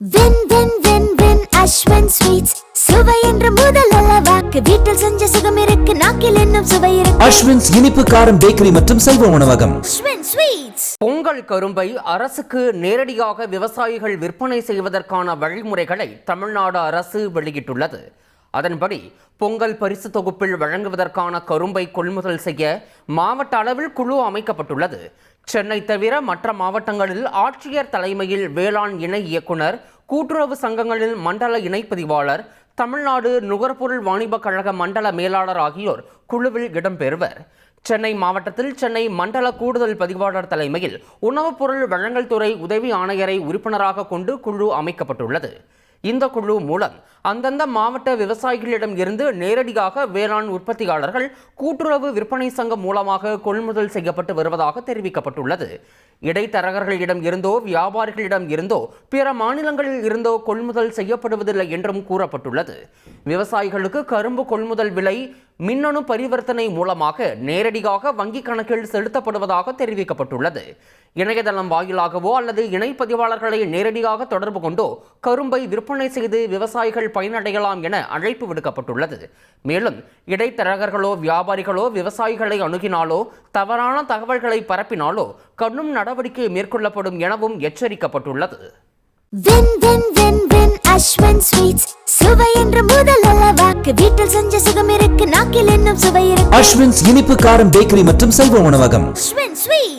When when when when Ashwan sweets சுவை என்று முதல் வாக்கு. வீட்டில் செஞ்ச சுகம் இருக்கு நாக்கில் இன்னும் சுவை இருக்கு. அஸ்வின்ஸ் இனிப்பு காரம் பேக்கரி மற்றும் சைவ உணவகம். அஸ்வன் ஸ்வீட்ஸ் பொங்கல் கரும்பை அரசுக்கு நேரடியாக விவசாயிகள் விற்பனை செய்வதற்கான வழிமுறைகளை தமிழ்நாடு அரசு வெளியிட்டுள்ளது. அதன்படி பொங்கல் பரிசு தொகுப்பில் வழங்குவதற்கான கரும்பை கொள்முதல் செய்ய மாவட்ட அளவில் குழு அமைக்கப்பட்டுள்ளது. சென்னை தவிர மற்ற மாவட்டங்களில் ஆட்சியர் தலைமையில் வேளாண் இணை இயக்குனர் கூட்டுறவு சங்கங்களில் மண்டல இணைப்பதிவாளர் தமிழ்நாடு நுகர்பொருள் வாணிபக் கழக மண்டல மேலாளர் ஆகியோர் குழுவில் இடம்பெறுவர். சென்னை மாவட்டத்தில் சென்னை மண்டல கூடுதல் பதிவாளர் தலைமையில் உணவுப் பொருள் வழங்கல் துறை உதவி ஆணையரை உறுப்பினராக கொண்டு குழு அமைக்கப்பட்டுள்ளது. இந்த குழு மூலம் அந்தந்த மாவட்ட விவசாயிகளிடம் இருந்து நேரடியாக வேளாண் உற்பத்தியாளர்கள் கூட்டுறவு விற்பனை சங்கம் மூலமாக கொள்முதல் செய்யப்பட்டு வருவதாக தெரிவிக்கப்பட்டுள்ளது. இடைத்தரகர்களிடம் இருந்தோ வியாபாரிகளிடம் இருந்தோ பிற மாநிலங்களில் இருந்தோ கொள்முதல் செய்யப்படுவதில்லை என்றும் கூறப்பட்டுள்ளது. விவசாயிகளுக்கு கரும்பு கொள்முதல் விலை மின்னணு பரிவர்த்தனை மூலமாக நேரடியாக வங்கி கணக்கில் செலுத்தப்படுவதாக தெரிவிக்கப்பட்டுள்ளது. இணையதளம் வாயிலாகவோ அல்லது இணைப்பதிவாளர்களை நேரடியாக தொடர்பு கொண்டோ கரும்பை விற்பனை செய்து விவசாயிகள் பயனடையலாம் என அழைப்பு விடுக்கப்பட்டுள்ளது. மேலும் இடைத்தரகர்களோ வியாபாரிகளோ விவசாயிகளை அணுகினாலோ தவறான தகவல்களை பரப்பினாலோ கடும் நடவடிக்கை மேற்கொள்ளப்படும் எனவும் எச்சரிக்கப்பட்டுள்ளது. வென் when when when Ashwan sweets. சுவை என்று முதல் வாக்கு. வீட்டில் செஞ்ச சுகம் இருக்கு நாக்கில் இன்னும் சுவை இருக்கு. அஸ்வின்ஸ் இனிப்பு காரம் பேக்கரி மற்றும் சைவ உணவகம். அஸ்வன் ஸ்வீட்ஸ்.